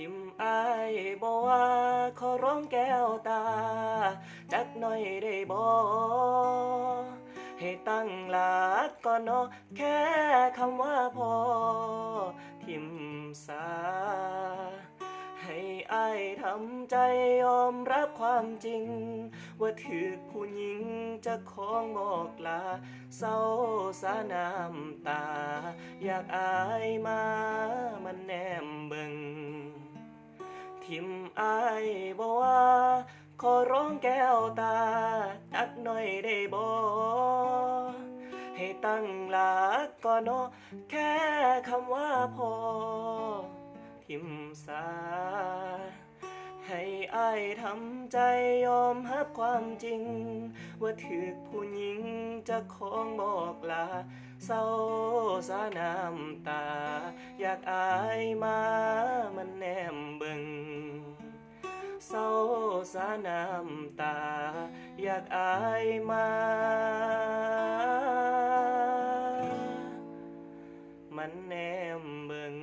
ทิมอายบอกว่าขอร้องแก้วตา จักหน่อยได้บ่ให้ตั้งหลักก่อนเนาะแค่คำว่าพอ ทิมสา ให้อายทำใจยอมรับความจริง ว่าถือผู้หญิงจะคองบอกลา เศร้าสาน้ำตา อยากอายมา ทิมอายบอกว่าขอร้องแก้วตาจักหน่อยได้บ่ให้ตั้งหลักก่อนเนาะแค่คำว่าพอ ทิมสา ให้อายทำใจยอมรับความจริง ว่าถือผู้หญิงจะคองบอกลาเศร้าสาน้ำตา อยากอายมามันแนมเบิง สาน้ำตา อยากอายมา มันแนมเบิ่ง